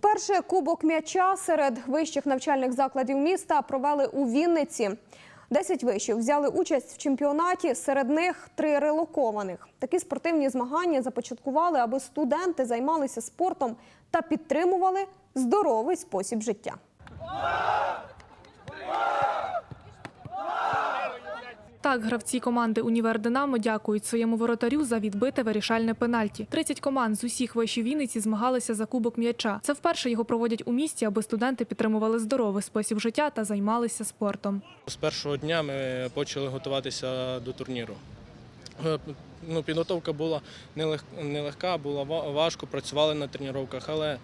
Вперше кубок м'яча серед вищих навчальних закладів міста провели у Вінниці. Десять вишів взяли участь в чемпіонаті. Серед них три релокованих. Такі спортивні змагання започаткували, аби студенти займалися спортом та підтримували здоровий спосіб життя. Так, гравці команди Універ Динамо дякують своєму воротарю за відбите вирішальне пенальті. 30 команд з усіх вишів Вінниці змагалися за кубок м'яча. Це вперше його проводять у місті, аби студенти підтримували здоровий спосіб життя та займалися спортом. З першого дня ми почали готуватися до турніру. Е, Ну, підготовка була нелег- нелегка, була важко, працювали на тренуваннях, але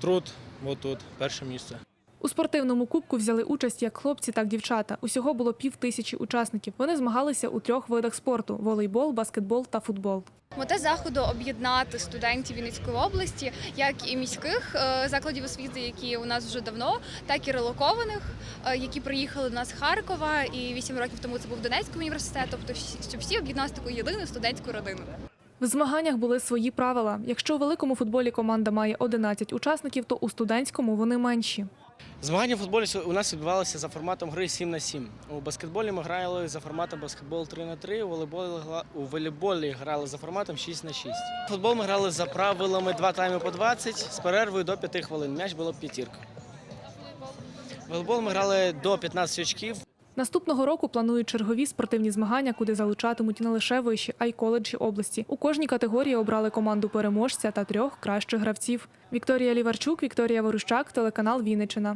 труд отут, перше місце. У спортивному кубку взяли участь як хлопці, так і дівчата. Усього було пів тисячі учасників. Вони змагалися у трьох видах спорту: волейбол, баскетбол та футбол. Мета заходу об'єднати студентів Вінницької області, як і міських е, закладів освіти, які у нас вже давно, так і релокованих, е, які приїхали до нас з Харкова. І вісім років тому це був Донецький університет. Тобто, щоб всі об'єднати таку єдину студентську родину. В змаганнях були свої правила. Якщо у великому футболі команда має 11 учасників, то у студентському вони менші. Змагання в футболі у нас відбувалися за форматом гри 7 на 7. У баскетболі ми грали за форматом баскетбол 3 на 3, у волейболі, у волейболі грали за форматом 6 на 6. В футбол ми грали за правилами 2 тайми по 20 з перервою до 5 хвилин. М'яч було п'ятірка. Волейбол ми грали до 15 очків. Наступного року планують чергові спортивні змагання, куди залучатимуть не лише виші, а й коледжі області. У кожній категорії обрали команду переможця та трьох кращих гравців. Вікторія Ліварчук, Вікторія Ворущак, телеканал Вінниччина.